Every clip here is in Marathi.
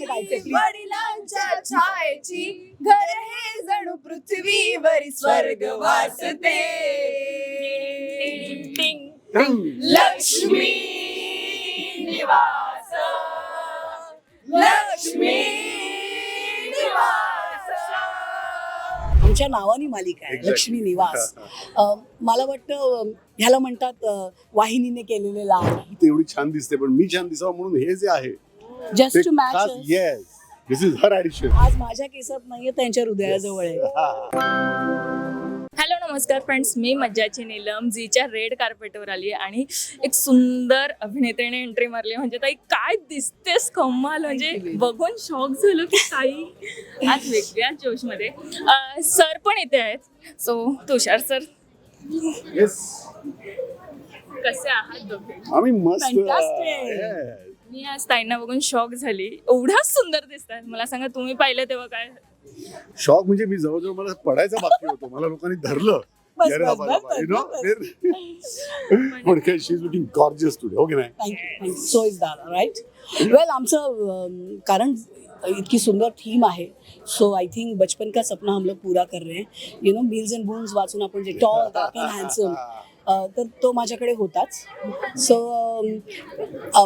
वडिलांच्या छायेची घर हे जणू पृथ्वीवरी स्वर्ग वासते लक्ष्मी निवास. लक्ष्मी निवास. आमच्या नावानी मालिका आहे. लक्ष्मी निवास. अं, मला वाटतं ह्याला म्हणतात अं, वाहिनीने केलेले लाड. ती एवढी छान दिसते पण मी छान दिसावं म्हणून हे जे आहे जस्ट ते to match yes this is her addition आज माझ्या केसात नाहीये त्यांच्या हृदयाजवळ आहे. हॅलो नमस्कार फ्रेंड्स मी मज्जाची नीलम झीच्या रेड कार्पेटवर आली आहे आणि एक सुंदर अभिनेत्रीने एंट्री मारली म्हणजे ताई काय दिसतेस कमाल. म्हणजे बघून शॉक झालो की काही आज वेगळ्याच जोशमध्ये. सर पण इथे आहेत. सो तुषार सर येस कसे आहात दोघे? आम्ही मस्त. Fantastic. Yes. मी आज ताईंना बघून शॉक झाली. एवढाच सुंदर दिसतात मला सांगा तुम्ही पाहिलं तेव्हा काय? शॉक म्हणजे मी जवळजवळ मला पडायचा बाकी होतो. मला लोकांनी धरलं. बस, अरे बस, बाबा, बस, you know, बस. then- पण काय she is looking gorgeous today हो की नाही? थँक्यू सो इज दादा राईट वेल आमचं अं, कारण इतकी सुंदर थीम आहे. सो आय थिंक बचपन का सपना हम लोग पूरा कर रहे हैं. You know meals and buns वाचून आपण जे टॉल हँडसम तर तो माझ्याकडे होताच. सो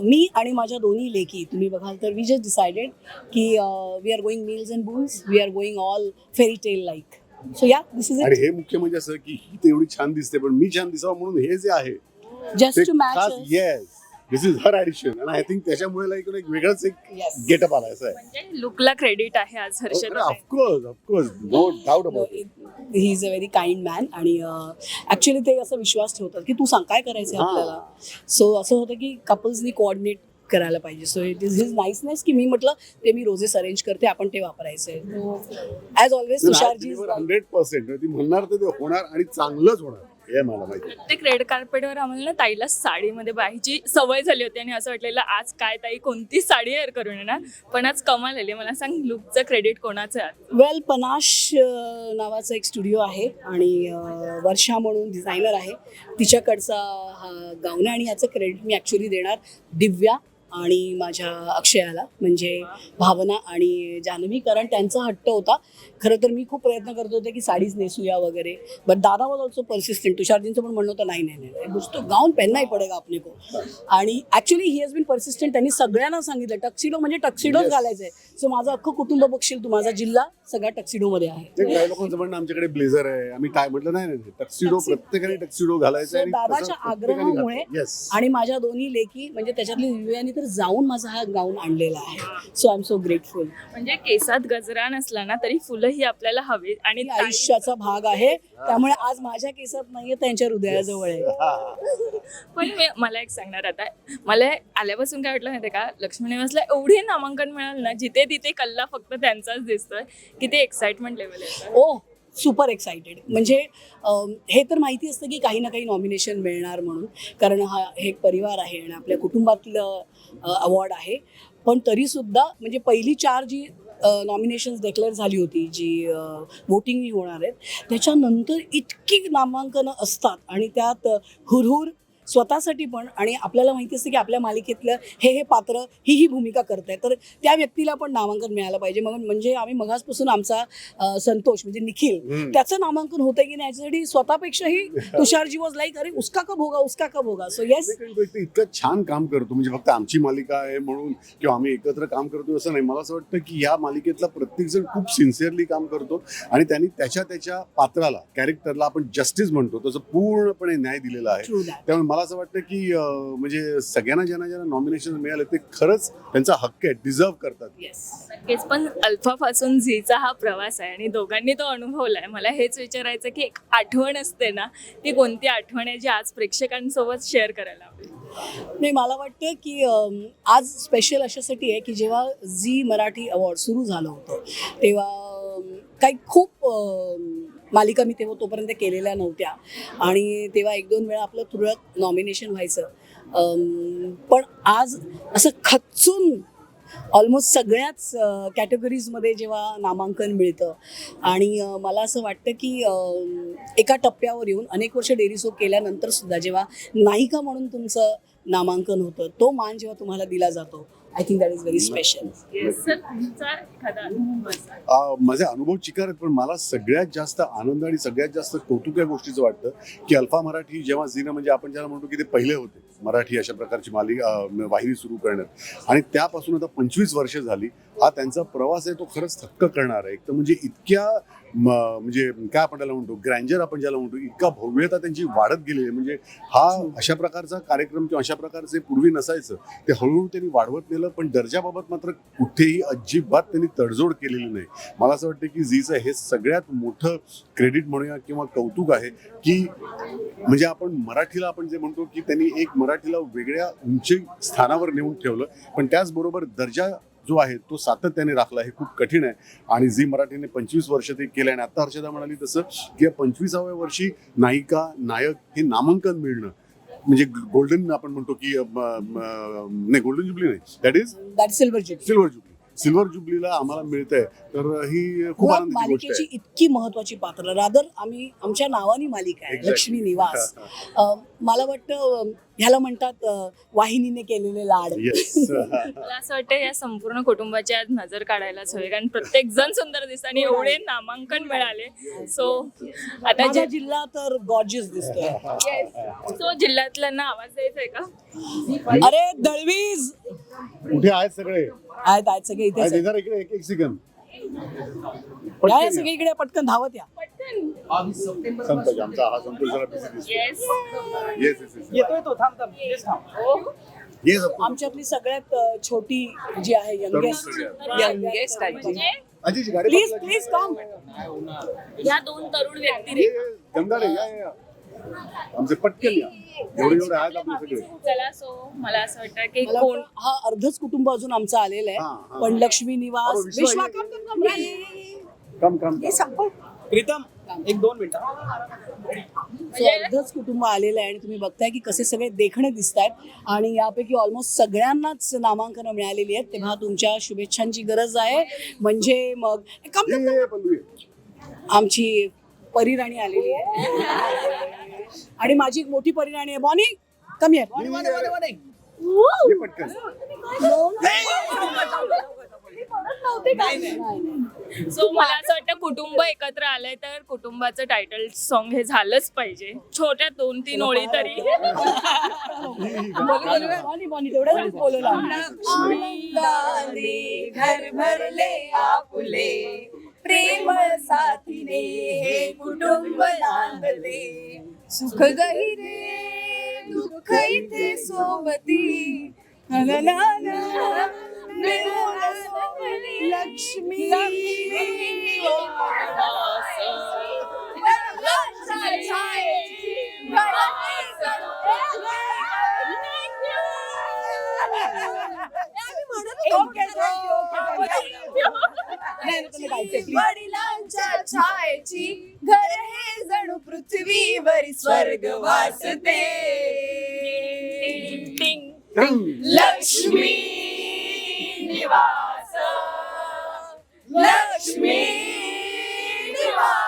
मी आणि माझ्या दोन्ही लेकी तुम्ही बघाल तर वी जस्ट डिसाइडेड की we are going meals and buns we are going all fairy tale like so yeah this is हे मुख्य म्हणजे असं की ही तर एवढी छान दिसते पण मी छान दिसावं म्हणून हे जे आहे just to match yes this is her addition आणि आय थिंक त्याच्यामुळे like एक वेगळाच एक. गेटअप आला असं आहे. म्हणजे लुकला क्रेडिट आहे आज Harshad of course of course no doubt about he is a very kind man आणि ऍक्च्युली ते असं विश्वास ठेवतात की तू सांग काय करायचं. आपल्याला? सो असं होतं की कपल्सनी कोऑर्डिनेट करायला पाहिजे. So it is his niceness की मी म्हटलं ते मी रोजेस अरेंज करते आपण ते वापरायचं ॲज ऑलवेज तुषारजी हंड्रेड पर्सेंट ती म्हणणार तर ते होणार आणि चांगलंच होणार. हे मला माहिती. प्रत्येक रेड कार्पेटवर आम्हाला ना ताईला साडीमध्ये पाहायची सवय झाली होती आणि असं वाटलेलं आज काय ताई कोणती साडी वेअर करून येणार? पण आज कमाल आली. मला सांग लुकचं क्रेडिट कोणाचं आहे? वेल पनाश अं, नावाचा एक स्टुडिओ आहे आणि अं, वर्षा म्हणून डिझायनर आहे. तिच्याकडचा हा गाऊन आहे आणि याचं क्रेडिट मी ॲक्च्युली देणार दिव्या. आणि माझ्या अक्षयाला म्हणजे भावना आणि जान्हवी कारण त्यांचा हट्ट होता. खरं तर मी खूप प्रयत्न करत होते की साडीच नेसूया वगैरे. बट दादा वॉज ऑल्सो परसिस्टंट तुषारजींचं पण म्हणणं होतं नाही नाही नाही तो गाऊन पहनना ही पडेगा आपने को आणि actually he has been persistent त्यांनी सगळ्यांना सांगितलं टक्सिडो म्हणजे टक्सिडोच. घालायचं आहे सो माझं अख्खं कुटुंब बघशील तू माझा जिल्हा सगळा टक्सिडोमध्ये आहे. ते काही लोकांचं म्हणणं आमच्याकडे ब्लेझर आहे. आम्ही काय म्हटलं नाही नाही टक्सिडो Tuxedo. प्रत्येकाने टक्सिडो घालायचा So, दादाच्या आग्रहामुळे आणि माझ्या दोन्ही लेकी म्हणजे त्याच्यातली दिव्यानी तर जाऊन माझा हा गाऊन आणलेला आहे. So I am so grateful म्हणजे केसात गजरा नसला ना तरी फुलं ही आपल्याला हवी आणि आयुष्याचा भाग आहे. त्यामुळे आज माझ्या केसात नाहीये त्यांच्या हृदयाजवळ आहे. पण मी मला एक सांगणार आता. मला आल्यापासून काय वाटलं माहितीये का लक्ष्मी निवासला एवढे नामांकन मिळालं ना जिथे तिथे कल्ला फक्त त्यांचाच दिसतोय? की ते एक्साइटमेंट लेवल आहे ओ सुपर एक्सायटेड म्हणजे हे तर माहिती असतं की काही ना काही नॉमिनेशन मिळणार म्हणून. कारण हा हे एक परिवार आहे आणि आपल्या कुटुंबातलं अवॉर्ड आहे. पण तरीसुद्धा म्हणजे पहिली चार जी नॉमिनेशन्स डिक्लेअर झाली होती जी वोटिंग होणार आहेत त्याच्यानंतर इतकी नामांकनं असतात आणि त्यात हुरहुर स्वतःसाठी पण आणि आपल्याला माहिती असतं की आपल्या मालिकेतलं हे हे पात्र ही ही भूमिका करत आहे तर त्या व्यक्तीला पण नामांकन मिळालं पाहिजे. मग म्हणजे आम्ही मगासपासून आमचा संतोष म्हणजे निखिल. त्याचं नामांकन होतं की नाही याच्यासाठी स्वतःपेक्षाही तुषारजी वॉज लाईक अरे उसका कब होगा उसका कब होगा? सो येस इतकं छान काम करतो. म्हणजे फक्त आमची मालिका आहे म्हणून किंवा आम्ही एकत्र काम करतो असं नाही. मला असं वाटतं की या मालिकेतला प्रत्येक जण खूप सिन्सिअरली काम करतो आणि त्यांनी त्याच्या त्याच्या पात्राला कॅरेक्टरला आपण जस्टिस म्हणतो. तसं पूर्णपणे न्याय दिलेला आहे. त्यामुळे मला असं वाटतं की म्हणजे सगळ्यांना ज्यांना ज्यांना नॉमिनेशन मिळाले ते खरंच त्यांचा हक्क आहे डिझर्व करतात. येस नक्कीच. पण अल्फापासून झीचा हा प्रवास आहे आणि दोघांनी तो अनुभवलाय. मला हेच विचारायचं की एक आठवण असते ना ती कोणती आठवण आहे जी आज प्रेक्षकांसोबत शेअर करायला आवडेल? नाही मला वाटतं की आज स्पेशल अशासाठी आहे की जेव्हा झी मराठी अवॉर्ड सुरू झालं होतं तेव्हा काही खूप मालिका मी तेव्हा तोपर्यंत केलेल्या नव्हत्या. आणि तेव्हा एक दोन वेळा आपलं तुरळक नॉमिनेशन व्हायचं. पण आज असं खचून ऑलमोस्ट सगळ्याच कॅटेगरीजमध्ये जेव्हा नामांकन मिळतं आणि मला असं वाटतं की एका टप्प्यावर येऊन अनेक वर्ष डेअरी सो केल्यानंतर सुद्धा जेव्हा नायिका म्हणून तुमचं नामांकन होतं तो मान जेव्हा तुम्हाला दिला जातो I think that is very special माझे अनुभव चिकार आहेत पण मला सगळ्यात जास्त आनंद आणि सगळ्यात जास्त कौतुक या गोष्टीचं वाटतं की अल्फा मराठी जेव्हा झीनं म्हणजे आपण ज्याला म्हणतो की ते पहिले होते मराठी अशा प्रकारची मालिका वाहिनी सुरू करण्यात. आणि त्यापासून आता पंचवीस वर्ष झाली. हा त्यांचा प्रवास आहे तो खरंच थक्क करणार आहे. एक तर म्हणजे इतक्या म्हणजे काय आपण त्याला म्हणतो ग्रँजर आपण ज्याला म्हणतो इतका भव्यता त्यांची वाढत गेलेली आहे. म्हणजे हा अशा प्रकारचा कार्यक्रम किंवा अशा प्रकारचे पूर्वी नसायचं ते हळूहळू त्यांनी वाढवत नेलं. पण दर्जाबाबत मात्र कुठेही अजिबात त्यांनी तडजोड केलेली नाही. मला असं वाटतं की झीचं हे सगळ्यात मोठं क्रेडिट म्हणूया किंवा कौतुक आहे की म्हणजे आपण मराठीला आपण जे म्हणतो की त्यांनी एक मराठीला वेगळ्या उंची स्थानावर नेऊन ठेवलं. पण त्याचबरोबर दर्जा जो आहे तो सातत्याने राखला हे खूप कठीण आहे. आणि झी मराठीने पंचवीस वर्ष ते केलं आणि आता हर्षदा म्हणाली तसं की या पंचवीसाव्या वर्षी नायिका नायक हे नामांकन मिळणं. म्हणजे गोल्डन आपण म्हणतो की नाही गोल्डन जुबली नाही. That is that silver jubilee silver jubilee silver जुबलीला आम्हाला मिळतंय. तर ही खूप मुळात मालिकेची आहे. इतकी महत्वाची पात्र. रादर आम्ही आमच्या नावानी मालिका आहे. लक्ष्मी निवास. मला वाटतं ह्याला म्हणतात वाहिनीने केलेले लाड. मला असं वाटतं या संपूर्ण कुटुंबाची आज नजर काढायलाच हवी कारण प्रत्येक जण सुंदर दिसतं आणि एवढे नामांकन मिळाले. सो आता माझा जे जिल्हा तर गॉर्जियस दिसतोय. सो जिल्ह्यातल्यांना आवाज द्यायचा आहे का? अरे दळवीज! कुठे आहेत सगळे? आहेत आहेत सगळे इथेच आहेत, आहेत. जरा इकडे एक एक सेकंद या, या सगळे इकडे पटकन धावत या. संतोष आमचा हा संतोष जरा busy दिसतो येस येस येस येस येतोय तो थांब थांब. येस थांब. Yes course. आमच्यातली सगळ्यात अं, छोटी जी आहे यंगेस्ट यंगेस्ट आहे. म्हणजे गाडी प्लीज प्लीज कम या दोन तरुण व्यक्ती या, या. आमचे पटकन या. एवढे एवढे आहेत आपले सगळे. चला सो मला असं वाटतं की मला कोण वाटतं हा अर्धच कुटुंब अजून आमचं आलेलं हा, आहे. हा. पण लक्ष्मी निवास अरे, विश्वा, कम कम कम ये. कम कम कम. प्रीतम एक दोन मिनिटं अर्धच कुटुंब आलेलं आहे आणि तुम्ही बघताय की कसे सगळे देखणे दिसत आहेत आणि यापैकी ऑलमोस्ट सगळ्यांनाच नामांकनं मिळालेली आहेत. तेव्हा तुमच्या शुभेच्छांची गरज आहे. म्हणजे मग कम ये, ये. आमची परिराणी आलेली आहे. आणि माझी एक मोठी परिराणी आहे. बॉनी कमी ये, आहे सो मला असं वाटतं कुटुंब एकत्र आलंय तर कुटुंबाचं टायटल सॉन्ग हे झालंच पाहिजे. छोट्या दोन तीन ओळी तरी. घर भरले आपुले. प्रेम साथीने हे कुटुंब नांदले सुख गहिरे दुःख इथे सोबती. लक्ष्मी वडिलांच्या घर हे जणू पृथ्वीवर स्वर्ग वासते लक्ष्मी निवास. लक्ष्मी निवास.